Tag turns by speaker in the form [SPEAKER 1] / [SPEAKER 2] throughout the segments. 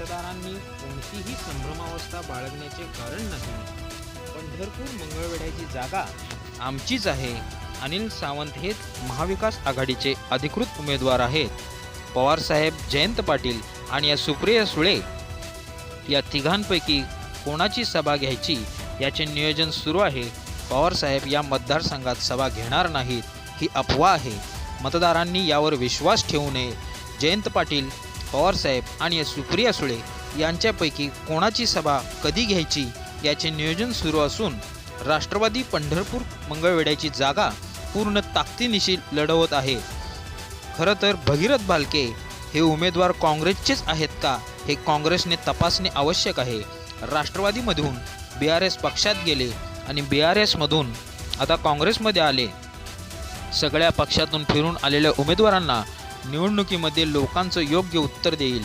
[SPEAKER 1] मतदारांनी कोणतीही संभ्रमावस्था बाळगण्याचे कारण नाही पंढरपूर मंगळवेढ्याची जागा आमचीच आहे. अनिल सावंत हेच महाविकास आघाडीचे अधिकृत उमेदवार आहेत. पवारसाहेब जयंत पाटील आणि या सुप्रिया सुळे या तिघांपैकी कोणाची सभा घ्यायची याचे नियोजन सुरू आहे. पवारसाहेब या मतदारसंघात सभा घेणार नाहीत ही अफवा आहे. मतदारांनी यावर विश्वास ठेवू नये. जयंत पाटील पवारसाहेब आणि सुप्रिया सुळे यांच्यापैकी कोणाची सभा कधी घ्यायची याचे नियोजन सुरू असून राष्ट्रवादी पंढरपूर मंगळवेढ्याची जागा पूर्ण ताकदीनिशी लढवत आहे. खरं तर भगीरथ भालके हे उमेदवार काँग्रेसचेच आहेत का हे काँग्रेसने तपासणे आवश्यक आहे. राष्ट्रवादीमधून बी आर एस पक्षात गेले आणि बी आर एसमधून आता काँग्रेसमध्ये आले. सगळ्या पक्षातून फिरून आलेल्या उमेदवारांना निवडणुकीमध्ये लोकांचं योग्य उत्तर देईल.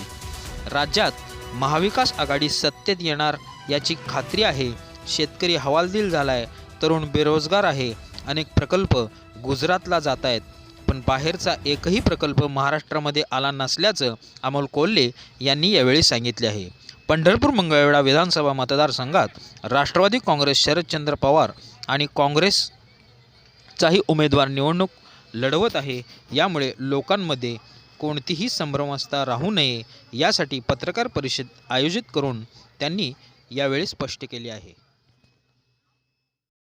[SPEAKER 1] राज्यात महाविकास आघाडी सत्तेत येणार याची खात्री आहे. शेतकरी हवालदिल झाला आहे तरुण बेरोजगार आहे अनेक प्रकल्प गुजरातला जात आहेत पण बाहेरचा एकही प्रकल्प महाराष्ट्रामध्ये आला नसल्याचं अमोल कोल्हे यांनी यावेळी सांगितले आहे. पंढरपूर मंगळवेढा विधानसभा मतदारसंघात राष्ट्रवादी काँग्रेस शरदचंद्र पवार आणि काँग्रेसचाही उमेदवार निवडणूक लढवत आहे. यामुळे लोकांमध्ये कोणतीही संभ्रमावस्था राहू नये यासाठी पत्रकार परिषद आयोजित करून त्यांनी यावेळी स्पष्ट केले आहे.